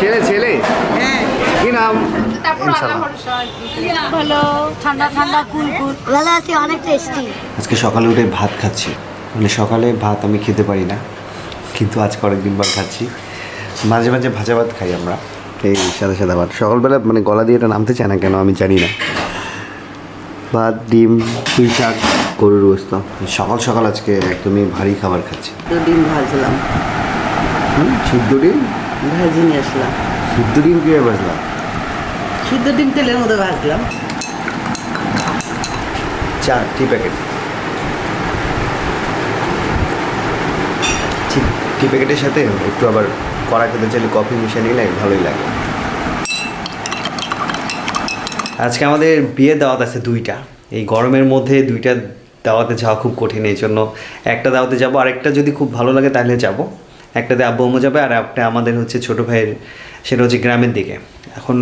ছেলে ছেলে? হ্যাঁ। কি নাম? তারপর ইনশাল্লাহ। আল্লাহ ভরসা আর কি। ভালো ঠান্ডা ঠান্ডা কুল কুল। ভালো আছি অনেক টেস্টি আজকে সকালে উঠে ভাত খাচ্ছি। মানে সকালে ভাত আমি খেতে পারি না কিন্তু আজকে অনেকদিন পর খাচ্ছি। মাঝে মাঝে ভাজা ভাত খাই আমরা। এই সাদা সাদা ভাত। সকালবেলা মানে গলা দিয়ে এটা নামতে চায় না কেন আমি জানি না। ভাত ডিম পুঁই শাক গরুর গোস্ত। সকাল সকাল আজকে একদমই ভারী খাবার খাচ্ছি। ডিম ভাজলাম। হুম, সিদ্ধ ডিম? ভাজি নিয়ে আসলাম। সিদ্ধ ডিম কীভাবে ভাজলাম? সিদ্ধ ডিম তেলের মধ্যে ভাজলাম। চারটি প্যাকেট। টি প্যাকেটের সাথে একটু আবার কড়া খেতে চাইলে কফি মিশিয়ে নিলে ভালোই লাগে। আজকে আমাদের বিয়ের দাওয়াত আছে দুইটা। এই গরমের মধ্যে দুইটা দাওয়াতে যাওয়া খুব কঠিন এই জন্য একটা দাওয়াতে যাব আরেকটা যদি খুব ভালো লাগে তাহলে যাব। একটাতে আব্বু আম্মু যাবে আর একটা আমাদের হচ্ছে ছোটো ভাইয়ের, সেটা হচ্ছে গ্রামের দিকে। এখন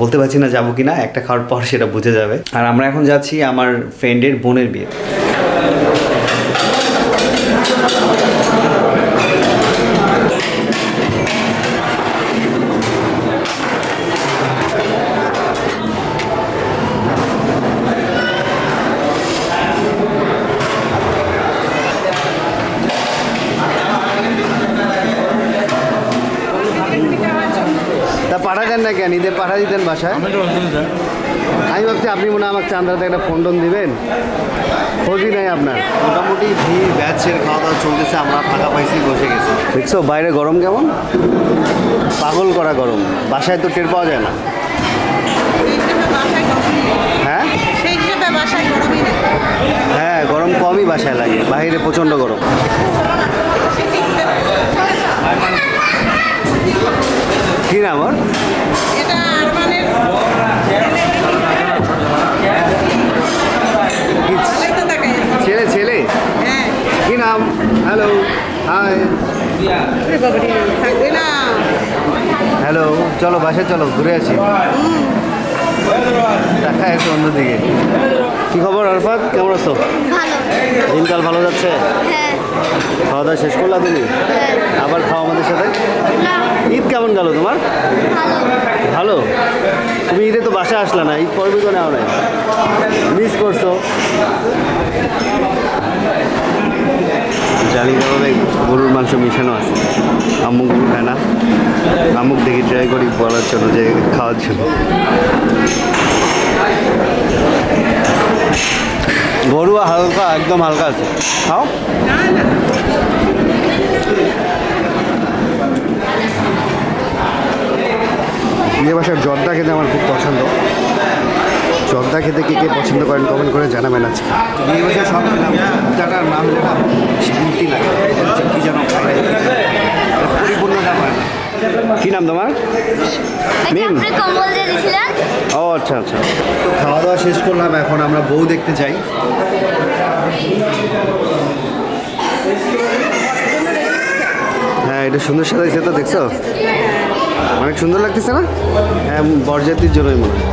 বলতে পারছি না যাব কি না একটা খাওয়ার পর সেটা বুঝে যাবে। আর আমরা এখন যাচ্ছি আমার ফ্রেন্ডের বোনের বিয়ে। ঈদে পাঠা দিতেন বাসায়? আমি ভাবছি আপনি মনে হয় আমার চান্দাতে একটা ফোন টোন দিবেন। খোঁজই নাই আপনার। মোটামুটি ভিড় ব্যাচের খাওয়া দাওয়া চলতেছে আমরা ফাঁকা পাইছি বসে গেছি। দেখছ বাইরে গরম কেমন? পাগল করা গরম। বাসায় তো টের পাওয়া যায় না। হ্যাঁ? হ্যাঁ গরম কমই বাসায় লাগে। বাইরে প্রচণ্ড গরম। কি নাম ওর? নাম হ্যালো হাই হ্যালো চলো বাসায় চলো ঘুরে আসি। দেখা একটু অন্যদিকে। কি খবর আরফাত? কেমন আছো? ভালো। দিনকাল ভালো যাচ্ছে? হ্যাঁ। খাওয়া দাওয়া শেষ করলা তুমি? আবার খাও আমাদের সাথে? না। ঈদ কেমন গেল তোমার? ভালো। ভালো? তুমি ঈদে তো বাসায় আসলা না ঈদ পর্বে তো নেওয়া নাই। মিস করছ। জালিদাভাবে গরুর মাংস মিশানো আছে। আমুক খায় না আম্মুক দেখি ট্রাই করি, বলার জন্য যে খাওয়ার জন্য। গরু হালকা, একদম হালকা আছে। খাও। বাসার জর্দা খেতে আমার খুব পছন্দ। জর্দা খেতে কে কে পছন্দ করেন কমেন্ট করে জানাবেন আজকে। বিয়ে সব খেলাম। জর্দাটার নাম না শান্তি লাগে। কি যেন খাই পরিপূর্ণতা পায় না কি নাম তোমার? নিন। আপনি কম্বল দিয়ে দিয়েছিলেন। ও আচ্ছা আচ্ছা। তো খাওয়া দাওয়া শেষ করলাম এখন আমরা বউ দেখতে চাই হ্যাঁ এটা সুন্দর সাজাইছে তো দেখছ? অনেক সুন্দর লাগতেছে না? হ্যাঁ বরযাত্রীর জন্যই মনে হয়।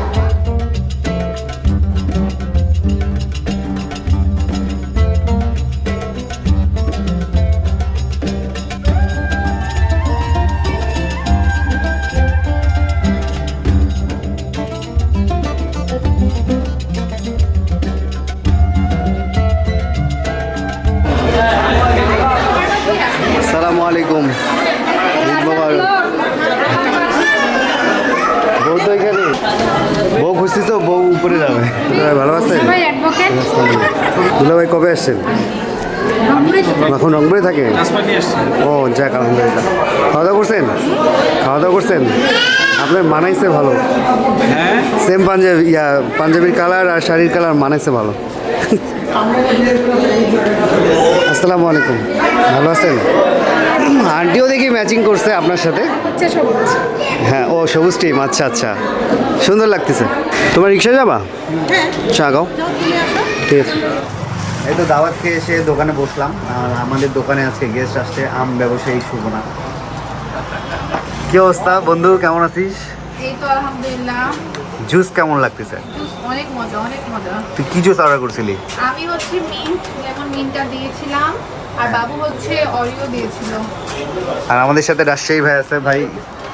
উপরে যাবে। ভালো আছেন ভাই দুলাভাই কবে আসছেন? এখন রংপুরে থাকে? ও যাক আলহামদুলিল্লাহ। খাওয়া দাওয়া করছেন? খাওয়া দাওয়া করছেন? আপনার মানাইছে ভালো। সেম পাঞ্জাবি ইয়া পাঞ্জাবির কালার আর শাড়ির কালার মানাইছে ভালো। আসসালামু আলাইকুম। ভালো আছেন? আন্টিও দেখি ম্যাচিং করছে আপনার সাথে? হ্যাঁ ও সবুজ টিম আচ্ছা আচ্ছা। সুন্দর লাগতেছে। তোমার রিক্সা যাবা? হ্যাঁ। চা গাও ঠিক আছে। এই তো দাওয়াত খেয়ে এসে দোকানে বসলাম। আর আমাদের দোকানে আজকে গেস্ট আসছে আম ব্যবসায়ী সুবনা। কি অবস্থা বন্ধু কেমন আছিস? এই তো আলহামদুলিল্লাহ। জুস কেমন লাগতেছে? অনেক মজা অনেক মজা। তুই কি জুস অর্ডার করছিলি? আমি হচ্ছে মিন্ট লেমন মিন্টটা দিয়েছিলাম। আর বাবু হচ্ছে অরিও দিয়েছিল। আর আমাদের সাথে রাজশাহী ভাই আছে। ভাই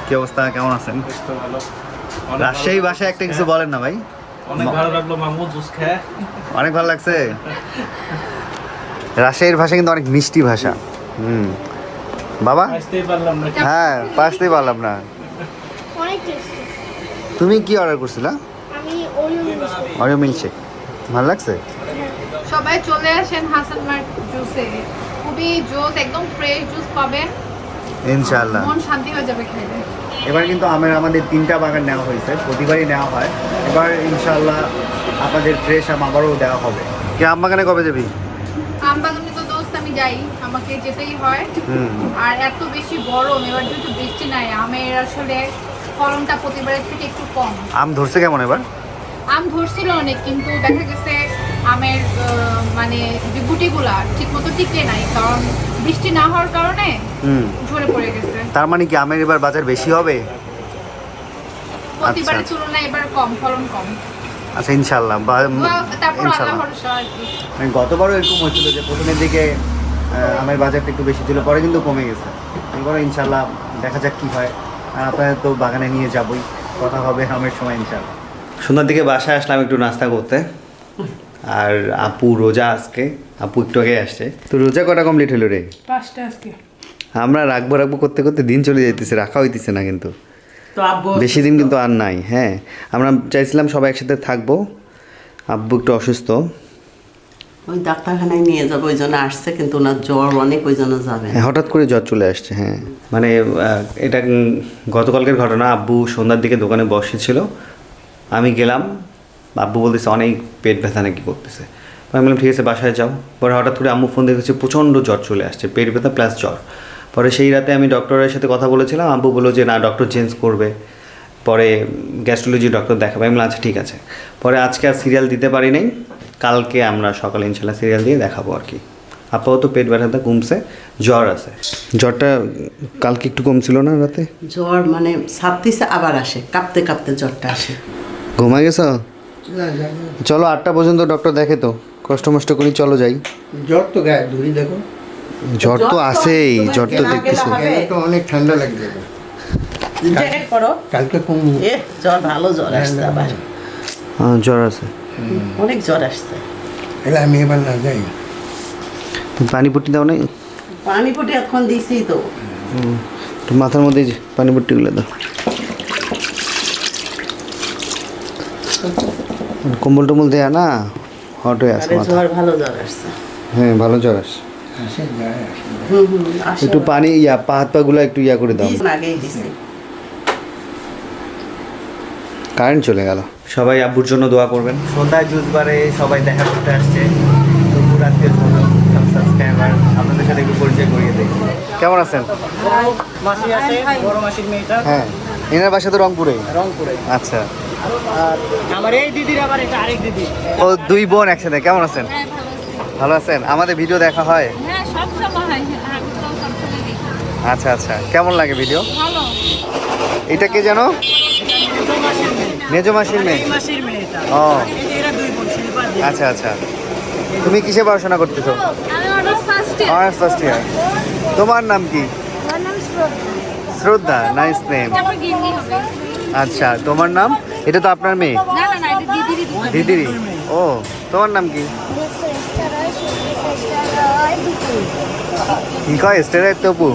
কি অবস্থা? কেমন আছেন? রাজশাহী ভাষায় একটা কিছু বলেন না ভাই। অনেক ভালো লাগল মামু জুস খেয়ে। অনেক ভালো লাগছে। রাজশাহীর ভাষা কিন্তু অনেক মিষ্টি ভাষা। হুম। বাবা? হ্যাঁ পারতেই পারলাম না। তুমি কি অর্ডার করছিলা? অরিও মিল্কশেক ভালো লাগছে? সবাই চলে আসেন হাসান মার্ট জুসে খুবই জুস একদম ফ্রেশ জুস পাবেন। ইনশাআল্লাহ। মন শান্তি হয়ে যাবে খাইলে এবার কিন্তু আমের আমাদের তিনটা বাগান নেওয়া হয়েছে প্রতিবারই নেওয়া হয়। এবার ইনশাআল্লাহ আপনাদের ফ্রেশ আম আবারও দেওয়া হবে। কি আম বাগানে কবে যাবি? আম বাগানে তো দোস্ত আমি যাই আমাকে যেতেই হয়। আর এত বেশি গরম এবার যেহেতু বৃষ্টি নাই আমের আসলে ফলনটা প্রতিবারের থেকে একটু কম। আম ধরছে কেমন এবার? আম ধরছিল অনেক কিন্তু দেখা গেছে আমের মানে যে গুটিগুলা ঠিক মতো টিকে নাই কারণ বৃষ্টি না হওয়ার কারণে ঝরে পড়ে গেছে। তার মানে কি আমের এবার বাজার বেশি হবে? প্রতিবারের আচ্ছা। তুলনায় এবার কম ফলন কম। আচ্ছা ইনশাআল্লাহ বা- দোয়া- তারপর আল্লাহ ইনশাআল্লাহ। ভরসা আর কি। মানে গতবারও এরকম হয়েছিল যে প্রথমের দিকে আমের বাজারটা একটু বেশি ছিল পরে কিন্তু কমে গেছে। এবারও ইনশাল্লাহ দেখা যাক কি হয়। আর আপনাদের তো বাগানে নিয়ে যাবই কথা হবে আমের সময় ইনশাল্লাহ সন্ধ্যার দিকে বাসায় আসলাম একটু নাস্তা করতে। আর আপু রোজা আজকে আপু একটু আগে আসছে। তো রোজা কটা কমপ্লিট হলো রে? পাঁচটা আজকে। আমরা রাখব রাখব করতে করতে দিন চলে যাইতেছে রাখা হইতেছে না কিন্তু। বেশি দিন কিন্তু আর নাই হ্যাঁ। আমরা চাইছিলাম সবাই একসাথে থাকব আব্বু একটু অসুস্থ। ওই ডাক্তারখানায় নিয়ে যাব ওই জন্য আসছে কিন্তু ওনার জ্বর অনেক ওই জন্য যাবে হ্যাঁ হঠাৎ করে জ্বর চলে আসছে হ্যাঁ। মানে এটা গতকালকের ঘটনা আব্বু সন্ধ্যার দিকে দোকানে বসেছিল। আমি গেলাম আব্বু বলতেছে অনেক পেট ব্যথা নাকি করতেছে। আমি বললাম ঠিক আছে বাসায় যাও। পরে হঠাৎ করে আম্মু ফোন দেখেছি প্রচণ্ড জ্বর চলে আসছে পেট ব্যথা প্লাস জ্বর। পরে সেই রাতে আমি ডক্টরের সাথে কথা বলেছিলাম আব্বু বলল যে না ডক্টর চেঞ্জ করবে। পরে গ্যাস্ট্রোলজি ডক্টর দেখাবে। আমি বললাম আচ্ছা ঠিক আছে। পরে আজকে আর সিরিয়াল দিতে পারি নাই। কালকে আমরা সকালে ইনশাল্লাহ সিরিয়াল দিয়ে দেখাবো আর কি। আপাতত পেট ব্যথাটা কমছে জ্বর আছে। জ্বরটা কালকে একটু কমছিল না রাতে? জ্বর মানে ছাত্রিশে আবার আসে। কাঁপতে কাঁপতে জ্বরটা আসে। ঘুমাই গেছ? চলো আটটা পর্যন্ত ডক্টর দেখে তো। কষ্ট মষ্ট করি চলো যাই। জ্বর তো গায়ে ধরি দেখো। জ্বর তো আসেই জ্বর তো দেখতেছি। তো অনেক ঠান্ডা যাবে জ্যাকেট পরো কালকে কম এ জ্বর ভালো জ্বর আসছে আবার। হ্যাঁ। জ্বর আছে। অনেক জ্বর আসছে। এলে আমি এবার না যাই। তুমি পানি পট্টি দাও নাই? পানি পটি এখন দিছি তো। একটু মাথার মধ্যে এই যে পানি পট্টিগুলো দাও। কম্বল টম্বল দেয়া না? হট হয়ে আছে আরে মাথা জ্বর ভালো জ্বর আসছে। হ্যাঁ ভালো জ্বর আসে আসে। আসে আসে। একটু পানি ইয়া পা হাত পাগুলো একটু ইয়া করে দাও। কারেন্ট চলে গেল। সবাই আব্বুর জন্য দোয়া করবেন। সন্ধ্যায় জুস বারে সবাই দেখা করতে আসছে। দুপুর আজকের সাবস্ক্রাইবার আপনাদের সাথে একটু পরিচয় করিয়ে দিই। কেমন আছেন? মাসি আছে বড় মাসির মেয়েটা। হ্যাঁ এনার বাসা তো রংপুরে। রংপুরে। আচ্ছা। আর আমার এই দিদির আবার এটা আরেক দিদি। ও দুই বোন একসাথে কেমন আছেন? ভালো আছেন? আমাদের ভিডিও দেখা হয়? হ্যাঁ দেখি। আচ্ছা আচ্ছা। কেমন লাগে ভিডিও? এটা কে জানো মেজো মাসির মেয়ে। ও। আচ্ছা আচ্ছা। তুমি কিসে পড়াশোনা করতেছো? আমি অনার্স ফার্স্ট ইয়ার তোমার নাম কি? শ্রদ্ধা। নাইস নেম আচ্ছা তোমার নাম? এটা তো আপনার মেয়ে? না না না এটা দিদিরই দোকান। দিদিরি ও তোমার নাম কি? কি কয় স্টেরাইট তপু?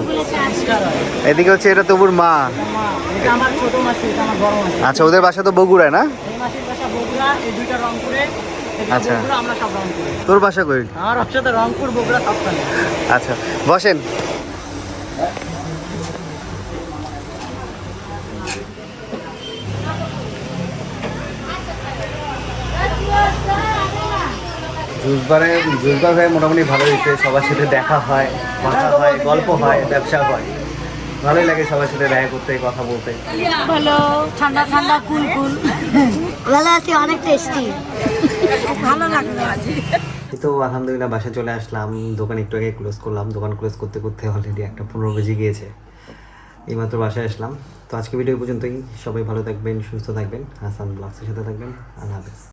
এদিকে হচ্ছে এটা তপুর মা। মা, এটা আমার ছোট মাসি এটা আমার বড় মাসি আচ্ছা ওদের বাসা তো বগুড়ায় না? এই মাসির বাসা বগুড়া এই দুইটা রংপুরে এটা আচ্ছা। বগুড়া আমরা সব রংপুরে তোর বাসা কই? আমার সাথে রংপুর বগুড়া আচ্ছা বসেন। জুসবারে জুসবার ভাই মোটামুটি ভালো হয়েছে। সবার সাথে দেখা হয় কথা হয় গল্প হয় ব্যবসা হয়। ভালোই লাগে সবার সাথে দেখা করতে কথা বলতে। ভালো ঠান্ডা ঠান্ডা কুল কুল। ভালো আছি অনেক টেস্টি ভালো লাগল আজ তো আলহামদুলিল্লাহ বাসায় চলে আসলাম। দোকান একটু আগে ক্লোজ করলাম। দোকান ক্লোজ করতে করতে অলরেডি একটা পনেরো বেজে গিয়েছে। এইমাত্র বাসায় আসলাম। তো আজকে ভিডিও পর্যন্তই। সবাই ভালো থাকবেন সুস্থ থাকবেন। হাসান ব্লগসের সাথে থাকবেন। আল্লাহ হাফেজ।